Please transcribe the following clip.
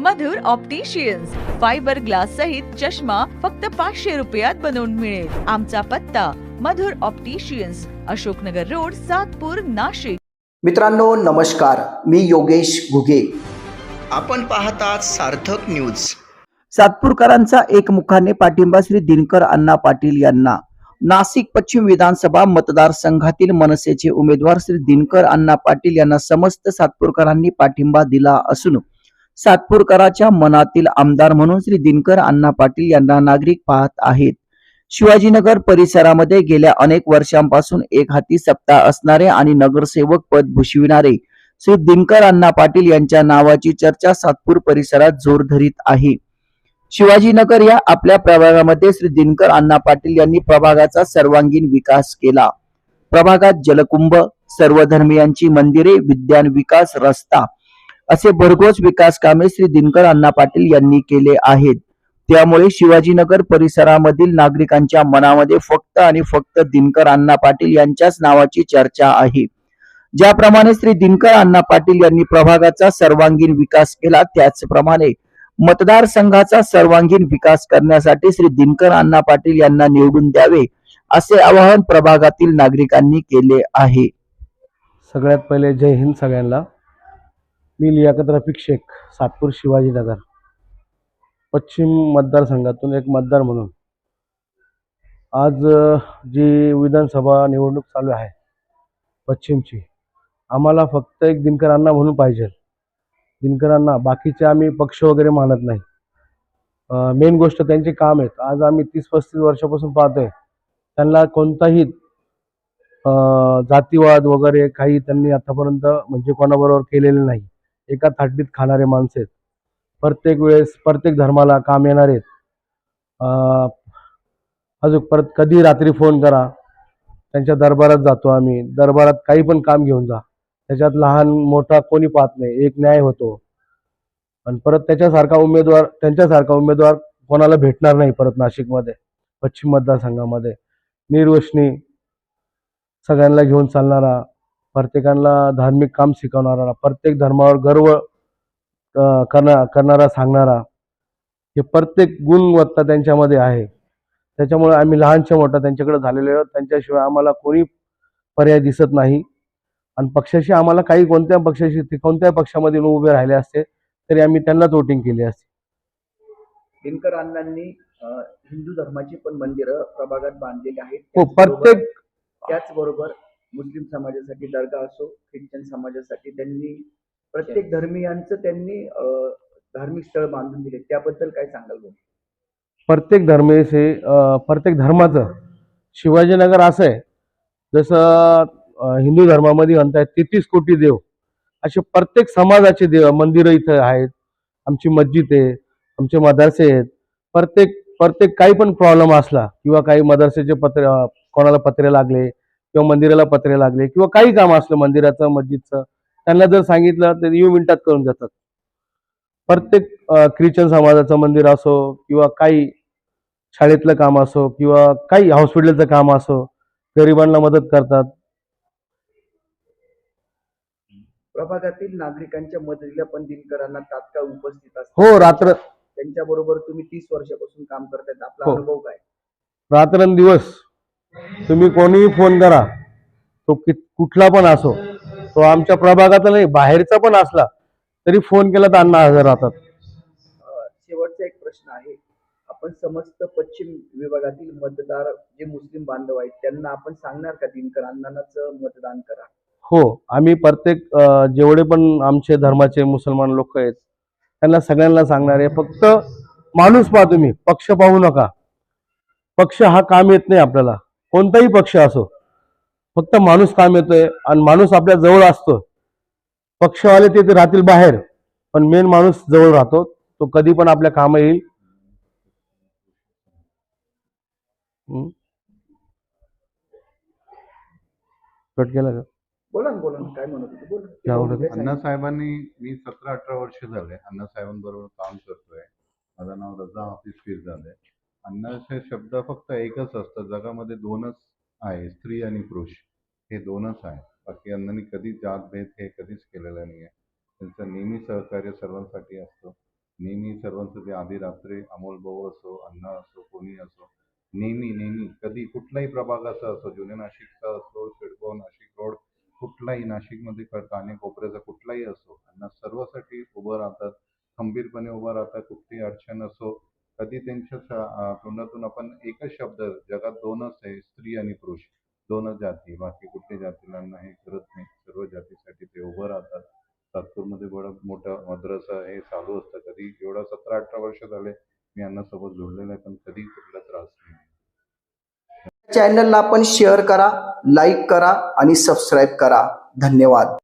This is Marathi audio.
मधुर ऑप्टिशियन्स फायबर ग्लास सहित चष्मा फक्त पाचशे रुपयात बनवून मिळेल. आमचा पत्ता मधुर ऑप्टिशियन्स अशोकनगर रोड सातपूर नाशिक. मित्रांनो नमस्कार. मी योगेश घुगे. आपण पाहतात सार्थक न्यूज सातपूरकरांचा एकमुखाने पाठिंबा श्री दिनकर अण्णा पाटील यांना. नाशिक पश्चिम विधानसभा मतदारसंघातील मनसेचे उमेदवार श्री दिनकर अण्णा पाटील यांना समस्त सातपूरकरांनी पाठिंबा दिला असून सातपूरकराच्या मनातील आमदार म्हणून श्री दिनकर अण्णा पाटील यांना नागरिक पाहत आहेत. शिवाजीनगर परिसरामध्ये गेल्या अनेक वर्षांपासून एक हाती सत्ता असणारे आणि नगरसेवक पद भूषविणारे श्री दिनकर अण्णा पाटील यांच्या नावाची चर्चा सातपूर परिसरात जोर धरीत आहे. शिवाजीनगर या आपल्या प्रभागामध्ये श्री दिनकर अण्णा पाटील यांनी प्रभागाचा सर्वांगीण विकास केला. प्रभागात जलकुंभ सर्व धर्मियांची मंदिरे विज्ञान विकास रस्ता असे भरघोस विकास कामे श्री दिनकर अण्णा पाटील यांनी केले आहेत. त्यामुळे शिवाजीनगर परिसरामधील नागरिकांच्या मनामध्ये फक्त आणि फक्त दिनकर अण्णा पाटील यांच्याच नावाची चर्चा आहे. ज्याप्रमाणे श्री दिनकर अण्णा पाटील यांनी प्रभागाचा सर्वांगीण विकास केला त्याचप्रमाणे मतदारसंघाचा सर्वांगीण विकास करण्यासाठी श्री दिनकर अण्णा पाटील यांना निवडून द्यावे असे आवाहन प्रभागातील नागरिकांनी केले आहे. सगळ्यात पहिले जय हिंद सगळ्यांना. मी लियाकत रफिक शेख सातपूर शिवाजीनगर. पश्चिम मतदारसंघातून एक मतदार म्हणून. आज जी विधानसभा निवडणूक चालू आहे पश्चिमची आम्हाला फक्त एक दिनकरांना म्हणून पाहिजे. दिनकरांना बाकीचे आम्ही पक्ष वगैरे मानत नाही. मेन गोष्ट त्यांचे काम आहेत. आज आम्ही तीस पस्तीस वर्षापासून पाहतोय त्यांना कोणताही जातीवाद वगैरे काही त्यांनी आतापर्यंत म्हणजे कोणाबरोबर केलेले नाही. एका थाटलीत खाणारे माणसं आहेत. प्रत्येक वेळेस प्रत्येक धर्माला काम येणारे आहेत. अजून परत कधी रात्री फोन करा. त्यांच्या दरबारात जातो आम्ही. दरबारात काही पण काम घेऊन जा. त्याच्यात लहान मोठा कोणी पाहत नाही. एक न्याय होतो. आणि परत त्याच्यासारखा उमेदवार त्यांच्यासारखा उमेदवार कोणाला भेटणार नाही परत नाशिकमध्ये पश्चिम मतदारसंघामध्ये. निर्वशनी सगळ्यांना घेऊन चालणारा प्रत्येकाला धार्मिक काम शिकवणारा प्रत्येक धर्मावर गर्व करना करणारा सांगणारा हे प्रत्येक गुणवत्ता त्यांच्यामध्ये आहे. त्याच्यामुळे आम्ही लहानच्या मोठा त्यांच्याकडे झालेलो आहोत. त्यांच्याशिवाय आम्हाला कोणी पर्याय दिसत नाही. आणि पक्षाशी आम्हाला काही कोणत्या पक्षाशी ते कोणत्याही पक्षामध्ये उभे राहिले असते तरी आम्ही त्यांनाच वोटिंग केली असते. दिनकर अण्णांनी हिंदू धर्माची पण मंदिरं प्रभागात बांधलेली आहेत. हो प्रत्येक त्याचबरोबर मुस्लिम समाजासाठी दर्गा असो ख्रिश्चन समाजासाठी त्यांनी प्रत्येक धर्मियांचं त्यांनी धार्मिक स्थळ बांधून दिले. त्याबद्दल काय सांगाल भाऊ? प्रत्येक धर्मेसे अ, प्रत्येक धर्माचं. शिवाजीनगर असं आहे. जसं हिंदू धर्मामध्ये म्हणतायत तेहतीस कोटी देव. असे प्रत्येक समाजाचे देव मंदिरं इथं आहेत. आमची मस्जिद आहे आमचे मदरसे आहेत. प्रत्येक प्रत्येक काही पण प्रॉब्लेम असला किंवा काही मदरसेचे पत्रे कोणाला पत्रे लागले किंवा मंदिराला पत्रे लागले किंवा काही काम असलं मंदिराचं मस्जिदचं त्यांना जर सांगितलं तर येऊ मिनिटात करून जातात प्रत्येक ख्रिश्चन समाजाचं मंदिर असो किंवा काही शाळेतलं काम असो किंवा काही हॉस्पिटलचं काम असो गरिबांना मदत करतात. प्रभागातील नागरिकांच्या मदतीला पण दिनकरांना तात्काळ उपस्थित असतात. हो रात्र त्यांच्या बरोबर तुम्ही तीस वर्षापासून काम करतायत. आपला हो. अनुभव काय? रात्रंदिवस तुम्ही कोणीही फोन करा. तो कुठला पण असो. तो आमच्या प्रभागाचा नाही बाहेरचा पण असला तरी फोन केला तर अण्णा हजर राहतात. शेवटचा एक प्रश्न आहे. आपण समस्त पश्चिम विभागातील मतदार जे मुस्लिम बांधव आहेत त्यांना आपण सांगणार का दिनकर अण्णांनाच मतदान करा? हो आम्ही प्रत्येक जेवढे पण आमचे धर्माचे मुसलमान लोक आहेत त्यांना सगळ्यांना सांगणार आहे. फक्त माणूस पहा तुम्ही पक्ष पाहू नका. पक्ष हा काम येत नाही आपल्याला. कोणताही पक्ष असो फक्त माणूस काम येतोय आणि माणूस आपल्या जवळ असतो. पक्षवाले ते राहतील बाहेर पण मेन माणूस जवळ राहतो. तो कधी पण आपल्या काम येईल. हम्म. कट केला का? बोला ना बोला ना काय म्हणत होते? बोला. काय बोलत होते? काय सांगितलं? अण्णासाहेबांनी मी सतरा अठरा वर्ष झाले अण्णासाहेबांबरोबर काम करतोय. माझं नाव रजा हाफिज पीर झालंय. अन्नाचे शब्द फक्त एकच असतं जगामध्ये दोनच आहे स्त्री आणि पुरुष. हे दोनच आहे बाकी अण्णांनी कधी जात भेद हे कधीच केलेलं नाही आहे त्यांचं नेहमी सहकार्य सर्वांसाठी असतं. नेहमी सर्वांचं ते आधी रात्री अमोल भाऊ असो अण्णा असो कोणी असो नेहमी नेहमी कधी कुठलाही प्रभाग असा असो जुने नाशिकचा असो शिडको नाशिक रोड कुठलाही नाशिकमध्ये काने कोपऱ्याचा कुठलाही असो अण्णा सर्वासाठी उभं राहतात खंबीरपणे उभं राहतात कुठली अडचण असो कधी त्यांच्या तोंडातून आपण एकच शब्द जगात दोनच आहे स्त्री आणि पुरुष. दोनच जाती. बाकी कुठल्या जातीला नाही करत नाही सर्व जातीसाठी ते उभं राहतात. सातपूरमध्ये बडं मोठं मद्रसा हे चालू असतं. कधी एवढा सतरा अठरा वर्ष झाले मी यांना सोबत जोडलेलं आहे पण कधी कुठला त्रास नाही. चॅनलला आपण शेअर करा लाईक करा आणि सबस्क्राईब करा. धन्यवाद.